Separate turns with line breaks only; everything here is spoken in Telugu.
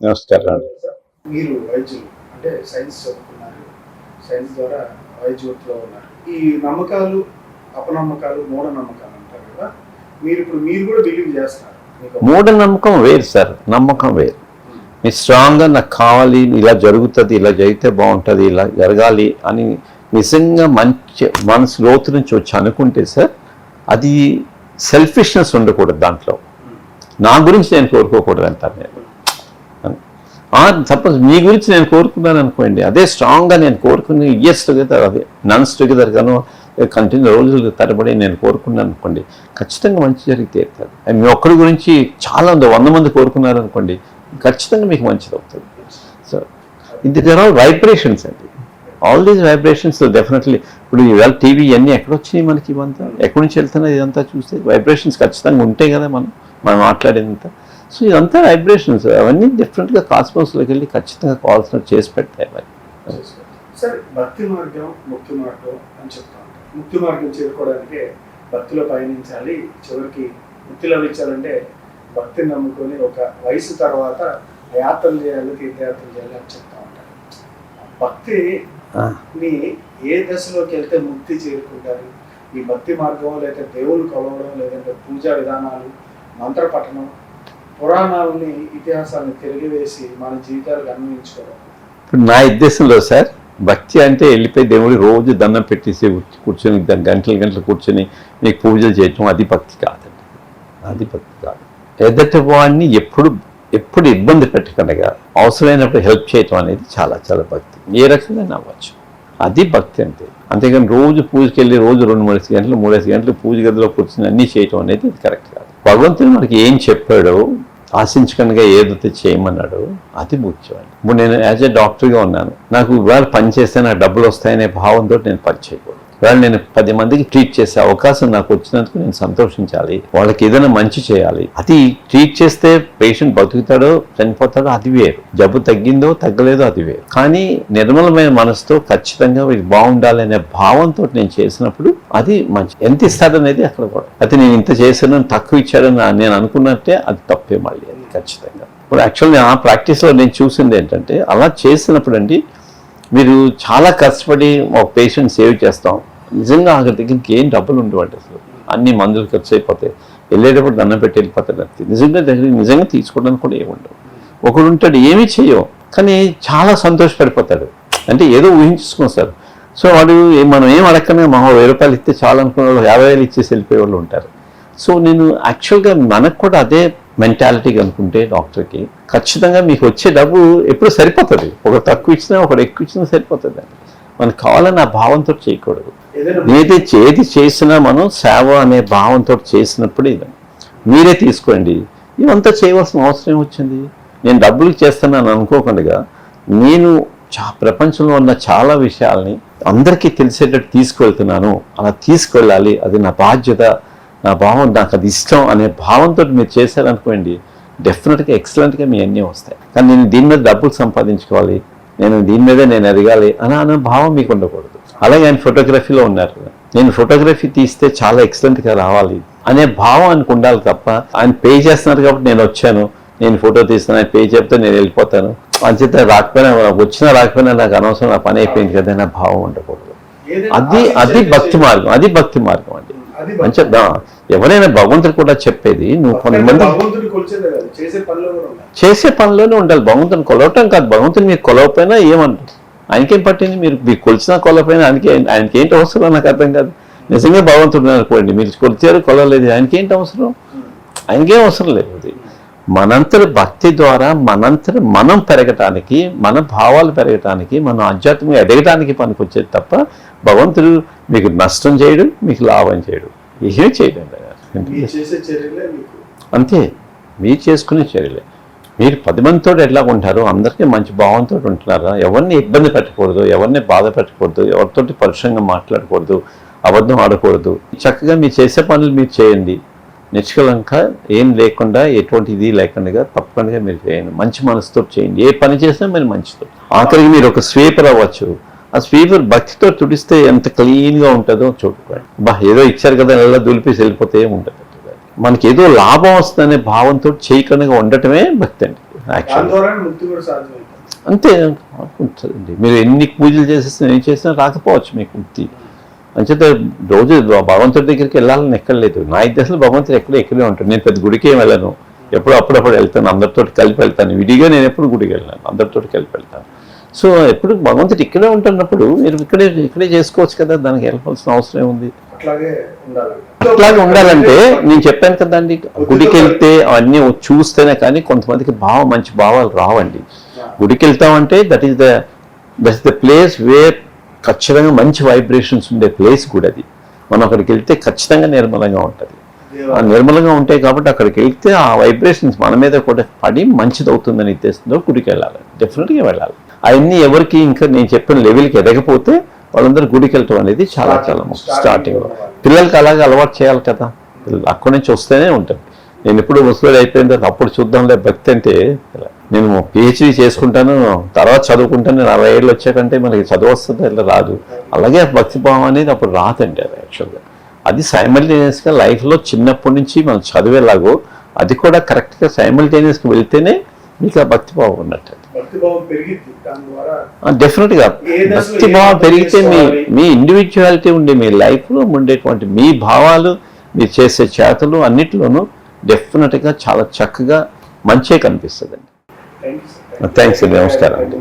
నమస్కారం.
మీరు వైద్యులు అంటే సైన్స్ చదువుకున్నారు సైన్స్ ద్వారా వైద్య వృత్తిలో ఉన్నారు. ఈ నమ్మకాలు అపనమ్మకాలు మూఢనమ్మకాలు అంటారు కదా మీరు ఇప్పుడు మీరు కూడా బిలీవ్ చేస్తున్నారు.
మూఢనమ్మకం వేరు సార్ నమ్మకం వేరు. మీరు స్ట్రాంగ్గా నాకు కావాలి ఇలా జరుగుతుంది ఇలా జరిగితే బాగుంటుంది ఇలా జరగాలి అని నిజంగా మంచి మనసు లోతు నుంచి వచ్చి అనుకుంటే సార్ అది సెల్ఫిష్నెస్ ఉండకూడదు దాంట్లో. నా గురించి నేను కోరుకోకూడదు అంటాను నేను సపోజ్ మీ గురించి నేను కోరుకున్నాను అనుకోండి అదే స్ట్రాంగ్గా నేను కోరుకుని ఇయర్స్ టుగెదర్ అదే నన్స్ టుగెదర్ గాను కంటిన్యూ రోజులు తరబడి నేను కోరుకున్నాను అనుకోండి ఖచ్చితంగా మంచి జరిగితే అవుతుంది మీ ఒక్కడి గురించి చాలా ఉంది వంద మంది కోరుకున్నారు అనుకోండి ఖచ్చితంగా మీకు మంచిది అవుతుంది. సో ఇది దర్ ఆల్ వైబ్రేషన్స్ అండి. ఆల్ దీస్ వైబ్రేషన్స్ డెఫినెట్లీ ఇప్పుడు ఇవాళ టీవీ ఇవన్నీ ఎక్కడ వచ్చినాయి మనకి ఇవంతా? ఎక్కడి నుంచి వెళ్తున్నాయి ఇదంతా చూస్తే? వైబ్రేషన్స్ ఖచ్చితంగా ఉంటాయి కదా మనం. మనం మాట్లాడేదంతా సో ఇదంతా వైబ్రేషన్స్ అవన్నీ డిఫరెంట్గా కాస్మోస్లోకి వెళ్ళి ఖచ్చితంగా కావాల్సినట్టు చేసి పెడతాయి మరి.
సార్ భక్తి మార్గం ముక్తి మార్గం అని చెప్తా. ఉంటారు ముక్తి మార్గం చేరుకోవడానికి భక్తిలో పయనించాలి. చివరికి ముక్తి లభించాలంటే భక్తిని నమ్ముకొని ఒక వయసు తర్వాత యాత్రలు చేయాలి తీర్థయాత్రలు చేయాలి అని చెప్తా ఉంటారు. భక్తి
ఆ,
మీ ఏ దశలోకి వెళ్తే ముక్తి చేరుకుంటారు? ఈ భక్తి మార్గం లేదా దేవుని కొలవడం లేదంటే పూజా విధానాలు మంత్రపఠనం పురాణాలని ఇతిహాసాన్ని తిరిగివేసి మన జీవితాలకు అన్వయించుకోవడం.
ఇప్పుడు నా ఉద్దేశంలో సార్ భక్తి అంటే వెళ్ళిపోయి దేవుడి రోజు దండం పెట్టేసి కూర్చొని గంటలు గంటలు కూర్చొని మీకు పూజలు చేయటం అది భక్తి కాదండి. అది భక్తి కాదు. ఎదటి వాడిని ఎప్పుడు ఎప్పుడు ఇబ్బంది పెట్టకుండా అవసరమైనప్పుడు హెల్ప్ చేయటం అనేది చాలా చాలా భక్తి. ఏ రకంగా అవ్వచ్చు అది భక్తి అంతే అంతేకాని రోజు పూజకి వెళ్ళి రోజు రెండు మూడు గంటలు మూడేసి గంటలు పూజ గదిలో కూర్చొని అన్నీ చేయటం అనేది కరెక్ట్ కాదు. భగవంతుడు మనకి ఏం చెప్పాడో ఆశించకుండా ఏదైతే చేయమన్నాడో అది ముఖ్యమండి ఇప్పుడు నేను యాజ్ ఏ డాక్టర్గా ఉన్నాను. నాకు ఇవాళ పని చేస్తే నాకు డబ్బులు వస్తాయనే భావంతో నేను పని చేయకూడదు. ఇవాళ నేను పది మందికి ట్రీట్ చేసే అవకాశం నాకు వచ్చినందుకు నేను సంతోషించాలి. వాళ్ళకి ఏదైనా మంచి చేయాలి. అది ట్రీట్ చేస్తే పేషెంట్ బతుకుతాడో చనిపోతాడో అది వేరు. జబ్బు తగ్గిందో తగ్గలేదో అది వేరు. కానీ నిర్మలమైన మనసుతో ఖచ్చితంగా వీళ్ళు బాగుండాలి అనే భావంతో నేను చేసినప్పుడు అది మంచి. ఎంత ఇస్తాడనేది అక్కడ కూడా. అయితే నేను ఇంత చేశాను తక్కువ ఇచ్చాడని నేను అనుకున్నట్టే అది తప్పే మళ్ళీ అది ఖచ్చితంగా. ఇప్పుడు యాక్చువల్లీ ఆ ప్రాక్టీస్లో నేను చూసింది ఏంటంటే అలా చేసినప్పుడు అండి మీరు చాలా కష్టపడి ఒక పేషెంట్ సేవ్ చేస్తాం. నిజంగా ఆఖరి దగ్గరికి ఏం డబ్బులు ఉండవండి అసలు. అన్ని మందులు ఖర్చు అయిపోతాయి. వెళ్ళేటప్పుడు దండం పెట్టి వెళ్ళిపోతాడు అంతే. నిజంగా దగ్గర నిజంగా తీసుకోవడానికి కూడా ఏమి ఒకడు ఉంటాడు ఏమీ చేయవు కానీ చాలా సంతోషపడిపోతాడు. అంటే ఏదో ఊహించుకుని సో వాడు మనం ఏం అడగనే మా వెయ్యి రూపాయలు ఇస్తే చాలా అనుకున్న వాళ్ళు యాభై వేలు ఇచ్చేసి వెళ్ళిపోయే వాళ్ళు ఉంటారు. సో నేను యాక్చువల్గా మనకు కూడా అదే మెంటాలిటీ అనుకుంటే డాక్టర్కి ఖచ్చితంగా మీకు వచ్చే డబ్బు ఎప్పుడు సరిపోతుంది. ఒకరు తక్కువ ఇచ్చినా ఒకటి ఎక్కువ ఇచ్చినా సరిపోతుంది. మనకు కావాలని ఆ భావంతో చేయకూడదు.
ఏదైనా
ఏది ఏది చేసినా మనం సేవ అనే భావంతో చేసినప్పుడు ఇది. మీరే తీసుకోండి. ఇవంతా చేయవలసిన అవసరం వచ్చింది నేను డబ్బులు చేస్తున్నాను అనుకోకుండా నేను చా ప్రపంచంలో ఉన్న చాలా విషయాల్ని అందరికీ తెలిసేటట్టు తీసుకువెళ్తున్నాను అలా తీసుకెళ్ళాలి. అది నా బాధ్యత. నా భావం నాకు అది ఇష్టం అనే భావంతో మీరు చేశారనుకోండి డెఫినెట్గా ఎక్సలెంట్గా మీ అన్నీ వస్తాయి. కానీ నేను దీని మీద డబ్బులు సంపాదించుకోవాలి. నేను దీని మీదే నేను ఎదగాలి అని అనే భావం మీకు ఉండకూడదు. అలాగే ఆయన ఫోటోగ్రఫీలో ఉన్నారు కదా. నేను ఫోటోగ్రఫీ తీస్తే చాలా ఎక్సలెంట్గా రావాలి అనే భావం ఆయనకు ఉండాలి తప్ప ఆయన పే చేస్తున్నారు కాబట్టి నేను వచ్చాను నేను ఫోటో తీస్తాను ఆయన పే చెప్తే నేను వెళ్ళిపోతాను. అంచేత రాకపోయినా వచ్చినా రాకపోయినా నాకు అనవసరం నా పని అయిపోయింది కదా అనే భావం ఉండకూడదు. అది అది భక్తి మార్గం అది భక్తి మార్గం అండి.
అది
మంచి ఎవరైనా భగవంతుడు కూడా చెప్పేది నువ్వు కొంతమంది
చేసే
పనిలోనే ఉండాలి. భగవంతుని కొలవటం కాదు. భగవంతుని మీరు కొలవకపోయినా ఏమంటారు? ఆయనకేం పట్టింది? మీరు మీరు కొలిచినా కొలవపోయినా ఆయనకి ఆయనకి ఏంటి అవసరం నాకు అర్థం కాదు. నిజంగా భగవంతుడు అనుకోండి మీరు కొలిచారు కొలవలేదు ఆయనకి ఏంటి అవసరం ఆయనకేం అవసరం లేదు మనంతర భక్తి ద్వారా మనంతర మనం పెరగటానికి మన భావాలు పెరగటానికి మనం ఆధ్యాత్మికంగా ఎదగటానికి పనికొచ్చేది తప్ప భగవంతుడు మీకు నష్టం చేయడు మీకు లాభం చేయడు. ఏమీ చేయడం అంతే. మీరు చేసుకునే చర్యలే. మీరు పది మందితో ఎట్లా ఉంటారు అందరికీ మంచి భావంతో ఉంటున్నారా? ఎవరిని ఇబ్బంది పెట్టకూడదు ఎవరిని బాధ పెట్టకూడదు ఎవరితోటి పరుషంగా మాట్లాడకూడదు అబద్ధం ఆడకూడదు. చక్కగా మీరు చేసే పనులు మీరు చేయండి. నిష్కలంక ఏం లేకుండా ఎటువంటి ఇది లేకుండా తప్పకుండా మీరు చేయండి. మంచి మనసుతో చేయండి. ఏ పని చేసినా మీరు మంచితో. ఆఖరికి మీరు ఒక స్వీపర్ అవ్వచ్చు. ఆ స్వీపర్ భక్తితో తుడిస్తే ఎంత క్లీన్గా ఉంటుందో చూడుకోండి బా ఏదో ఇచ్చారు కదా నెల దులిపేసి వెళ్ళిపోతే ఏముంటుంది మనకి ఏదో లాభం వస్తుందనే భావంతో చేయకుండా ఉండటమే భక్తి అండి అంతే ఉంటుందండి మీరు ఎన్ని పూజలు చేసేసినా ఏం చేసినా రాకపోవచ్చు మీకు ముక్తి. అంచేత రోజు భగవంతుడి దగ్గరికి వెళ్ళాలని ఎక్కర్లేదు. నా ఉద్దేశంలో భగవంతుడు ఎక్కడ ఎక్కడే ఉంటాడు. నేను పెద్ద గుడికి వెళ్ళను. ఎప్పుడు అప్పుడప్పుడు వెళ్తాను. అందరితో కలిపి వెళ్తాను. విడిగా నేను ఎప్పుడు గుడికి వెళ్ళాను. అందరితో కలిపి వెళ్తాను. సో ఎప్పుడు భగవంతుడు ఇక్కడే ఉంటున్నప్పుడు మీరు ఇక్కడే ఇక్కడే చేసుకోవచ్చు కదా. దానికి వెళ్ళవలసిన అవసరం ఉంది
అట్లాగే ఉండాలి.
అట్లాగే ఉండాలంటే నేను చెప్పాను కదండి గుడికి వెళ్తే అవన్నీ చూస్తేనే కానీ కొంతమందికి భావం మంచి భావాలు రావండి. గుడికి వెళ్తామంటే that is the that is the place where ఖచ్చితంగా మంచి వైబ్రేషన్స్ ఉండే ప్లేస్ కూడా అది. మనం అక్కడికి వెళ్తే ఖచ్చితంగా నిర్మలంగా ఉంటుంది. ఆ నిర్మలంగా ఉంటాయి కాబట్టి అక్కడికి వెళ్తే ఆ వైబ్రేషన్స్ మన మీద కూడా పడి మంచిది అవుతుందని ఉద్దేశంతో గుడికి వెళ్ళాలి. డెఫినెట్గా వెళ్ళాలి. అవన్నీ ఎవరికి ఇంకా నేను చెప్పిన లెవెల్కి ఎదగపోతే వాళ్ళందరూ గుడికి వెళ్ళటం అనేది చాలా చాలా ముఖ్యం. స్టార్టింగ్లో పిల్లలకి అలాగే అలవాటు చేయాలి కదా. అక్కడి నుంచి వస్తేనే ఉంటుంది. నేను ఎప్పుడు ముసలి అయిపోయిన తర్వాత అప్పుడు చూద్దాంలే భక్తి అంటే ఇలా. నేను పిహెచ్డీ చేసుకుంటాను తర్వాత చదువుకుంటాను నేను అరవై ఏళ్ళు వచ్చాకంటే మనకి చదువు వస్తుంది ఇలా రాదు. అలాగే భక్తి భావం అనేది అప్పుడు రాదండి అది యాక్చువల్గా అది సైమల్టేనియస్గా లైఫ్లో చిన్నప్పటి నుంచి మనం చదివేలాగో అది కూడా కరెక్ట్గా సైమల్టేనియస్గా వెళ్తేనే మీకు ఆ భక్తి భావం ఉన్నట్టు.
భక్తి భావం పెరిగిద్ది దాని ద్వారా
డెఫినెట్గా.
ఏ దశలో
భక్తి
ఏ
భావం
పని
పెరిగితే మీ? మీ ఇండివిజువాలిటీ ఉండే మీ లైఫ్లో ఉండేటువంటి మీ భావాలు మీరు చేసే చేతలు అన్నిటిలోనూ డెఫినెట్గా చాలా చక్కగా మంచిగా కనిపిస్తుంది థ్యాంక్స్ అండి నమస్కారం అండి